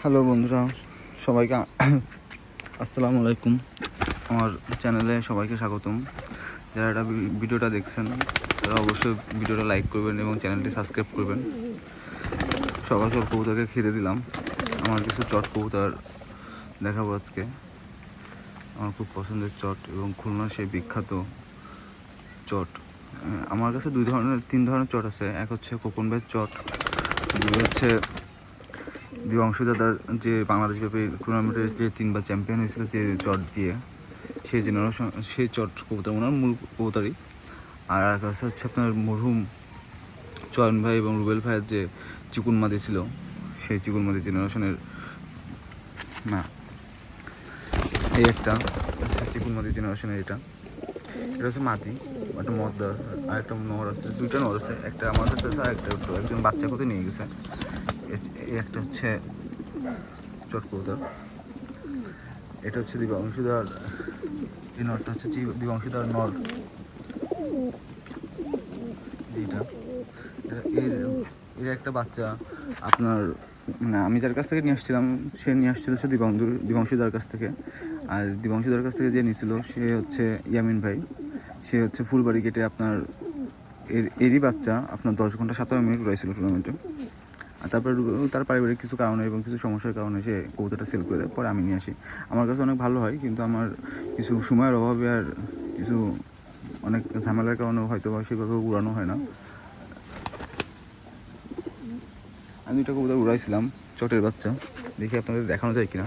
Hello বন্ধুরা, সবাইকে আসসালামু আলাইকুম। আমার চ্যানেলে সবাইকে স্বাগতম। যারা এটা ভিডিওটা দেখছেন, তারা অবশ্যই ভিডিওটা লাইক করবেন এবং চ্যানেলটি সাবস্ক্রাইব করবেন। সকাল সকাল কবুতরকে খেতে দিলাম। আমার কিছু চট কবুতার দেখাবো আজকে। আমার খুব পছন্দের চট এবং খুলনার সেই বিখ্যাত চট। আমার কাছে দুই ধরনের, তিন ধরনের চট আছে। এক হচ্ছে কোকনবের চট, দুই হচ্ছে দিবাংশু দাদার যে বাংলাদেশ ব্যাপী টুর্নামেন্টের যে তিনবার চ্যাম্পিয়ন হয়েছিল যে চট দিয়ে, সেই জেনারেশন সেই চট কবুতর, ওনার মূল কবুতরই। আর এক কাছে হচ্ছে আপনার মরহুম চয়ন ভাই এবং রুবেল ভাইয়ের যে চিকুনমাদি ছিল, সেই চিকুনমাদি জেনারেশনের না, এই একটা চিকুনমাদি জেনারেশনের এটা। এটা হচ্ছে মাটি একটা মদ্দা আর একটা নর আছে, দুইটা নর আছে, একটা আমার কাছে আছে আর একটা, একজন বাচ্চা কোথায় নিয়ে গেছে। একটা হচ্ছে চটকৌদার এটা হচ্ছে দিবাংশুদার এই নটটা হচ্ছে দিবাংশুদার নট এর এর একটা বাচ্চা আপনার মানে আমি যার কাছ থেকে নিয়ে আসছিলাম, সে নিয়ে আসছিল সে দিবাংশুর দিবাংশুদার কাছ থেকে। আর দিবাংশুদার কাছ থেকে যে নিয়েছিল সে হচ্ছে ইয়ামিন ভাই। সে হচ্ছে ফুলবাড়ি গেটে আপনার, এর এরই বাচ্চা, আপনার দশ ঘণ্টা সাতান্ন মিনিট রয়েছিল টুর্নামেন্টে আর তারপর তার পারিবারিক কিছু কারণে এবং কিছু সমস্যার কারণে সে কবুতরটা সেল করে দেয়, পরে আমি নিয়ে আসি। আমার কাছে অনেক ভালো হয়, কিন্তু আমার কিছু সময়ের অভাবে আর কিছু অনেক ঝামেলার কারণে হয়তো বা সেভাবে উড়ানো হয় না। আমি দুইটা কবুতর উড়াইছিলাম, চটের বাচ্চা। দেখি আপনাদের দেখানো যায় কিনা।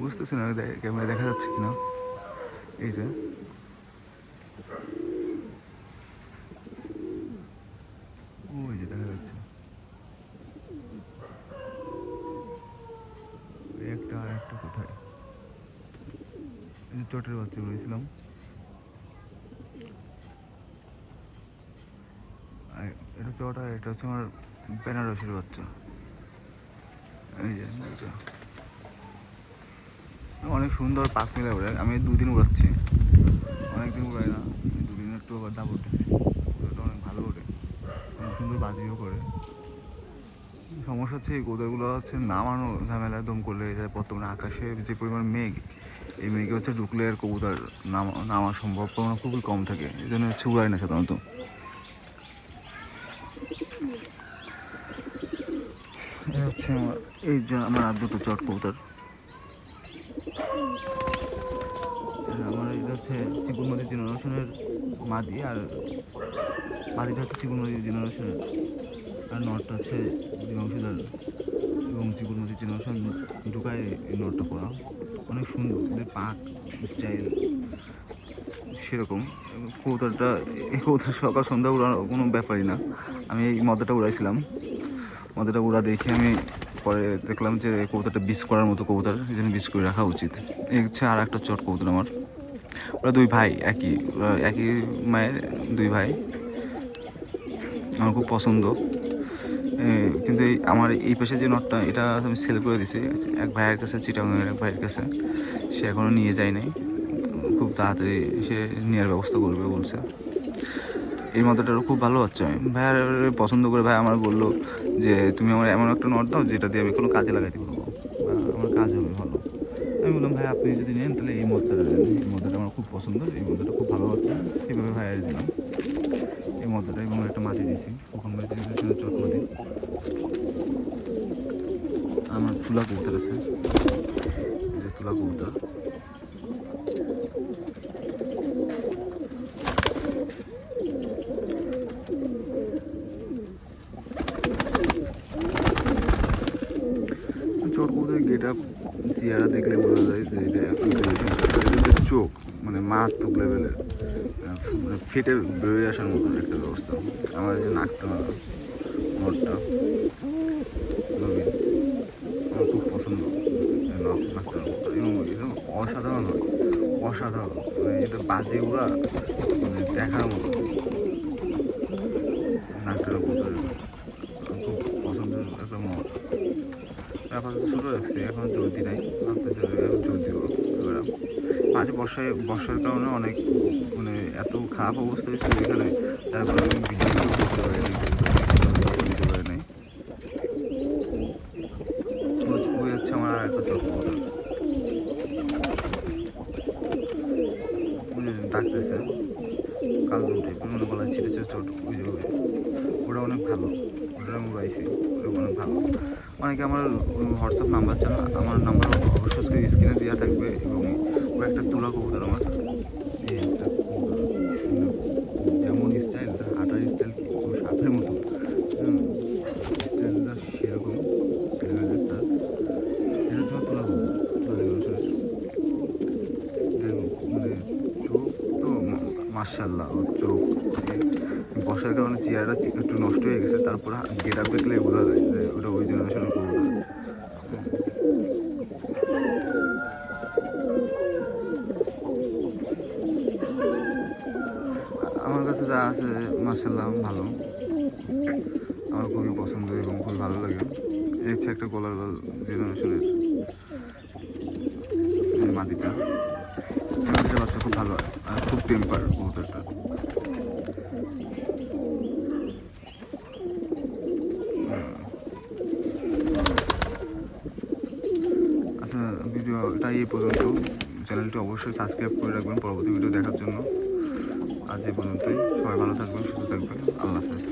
বুঝতেছি না ক্যামেরা দেখা যাচ্ছে কিনা? এই যে ওই যে দেখা যাচ্ছে এই একটা আর একটা কোথায় এই চটের বাচ্চা রয়েছিলাম আর এটা চট আর এটা হচ্ছে আমার বেনারসের বাচ্চা। এই যে দুইটা অনেক সুন্দর পাক মিলে ওড়ে আমি দুদিন উড়াচ্ছি অনেকদিন উড়াই না। দুদিন একটু আবার দাম উঠতেছি ওটা অনেক ভালো ওঠে। অনেক সুন্দর বাজিও করে। সমস্যা হচ্ছে এই গোদাগুলো হচ্ছে নামানো ঝামেলা দম করলে যায় বর্তমানে আকাশে যে পরিমাণ মেঘ, এই মেঘে হচ্ছে ঢুকলে আর কবুতর নামা, নামার সম্ভাবনা খুবই কম থাকে। এই জন্য হচ্ছে উড়াই না সাধারণত। হচ্ছে এই যে আমার দুটো চট কবুতর। আমার এটা হচ্ছে চিকুনমাদি জেনারেশনের মাদি আর মাদিটা হচ্ছে চিকুনমাদি জেনারেশনের আর নটটা হচ্ছে দিবংশীদার এবং চিকুনমাদি জেনারেশন ঢুকায় এই নটটা করা। অনেক সুন্দর পাক স্টাইল, সেরকম। কৌতাটা এই কবুতর সকাল সন্ধ্যা উড়ানো কোনো ব্যাপারই না। আমি এই মদাটা উড়াইছিলাম। মদাটা উড়া দেখে আমি পরে দেখলাম যে কবুতরটা বিষ করার মতো কবুতর এই জন্য বিষ করে রাখা উচিত। এই হচ্ছে আর একটা চট কবুতর আমার। ওরা দুই ভাই, একই একই মায়ের দুই ভাই। আমার খুব পছন্দ। কিন্তু আমার এই পাশে যে নটটা এটা আমি সেল করে দিছি। এক ভাইয়ের কাছে চিটাঙের এক ভাইয়ের কাছে। সে এখনও নিয়ে যায় নাই। খুব তাড়াতাড়ি সে নেওয়ার ব্যবস্থা করবে বলছে। এই মতটারও খুব ভালো হচ্ছে। আমি ভাইয়ার পছন্দ করে ভাই আমার বলল যে, তুমি আমার এমন একটা নট দাও যেটা দিয়ে আমি কোনো কাজে লাগাইতে পারব। আমার কাজ হবে ভালো। আমি বললাম, ভাই, আপনি যদি নেন তাহলে এই মদটা এই মদটা আমার খুব পছন্দ। এই মদটা খুব ভালো হচ্ছে। সেইভাবে ভাইয়ার দিলাম। এই মদটা এবং একটা মাটি দিয়েছি। ওখান দিয়েছি চট মাটি আমার তুলা কবুতর আছে। তুলা কবুতর। দেখলে যায় মানে মানে ফেটে বেরোয় আসার মতো একটা ব্যবস্থা। আমার যে নাকটা নটটা অসাধারণ। মানে এটা বাজে উড়া মানে দেখার মতো। নাটকের উপরে। খুব পছন্দের একটা মত। আপাতত ছোটো রাখছে এখন চলতি নাই। ভাবতেছে চলতি এবার। মাঝে বর্ষায়, বর্ষার কারণে অনেক মানে এত খারাপ অবস্থা হয়েছে এখানে। তারপরে আমি ভিডিও করতে পারি আমার আর একটা ডাকতেছে। কালকে উঠে মনে বলা ছিটে। ছোট ছোট ওই ওটা অনেক ভালো। ওটা আমি ওটা অনেক ভালো। অনেকে আমার হোয়াটসঅ্যাপ নাম্বার চান আমার নাম্বার অবশ্যই স্ক্রিনে দেওয়া থাকবে এবং কয়েকটা একটা তুলা কবুতর আমার। মার্শাল্লাহ চোখ বসার কারণে চেয়ারটা একটু নষ্ট হয়ে গেছে, তারপর গেট আপ দেখলে বোঝা যায় যে ওটা ওই জেনারেশনের কবুতর আমার কাছে যা আছে মার্শাল্লাহ ভালো। আমার খুবই পছন্দ এবং খুবই ভালো লাগে। এই হচ্ছে একটা গোলার জেনারেশনের বাচ্চা খুব ভালো। আর খুব টেম্পার কবুতরটা আচ্ছা ভিডিওটা এই পর্যন্ত। চ্যানেলটি অবশ্যই সাবস্ক্রাইব করে রাখবেন পরবর্তী ভিডিও দেখার জন্য। আজ এই পর্যন্তই। সবাই ভালো থাকবেন, সুস্থ থাকবেন। আল্লাহ হাফেজ।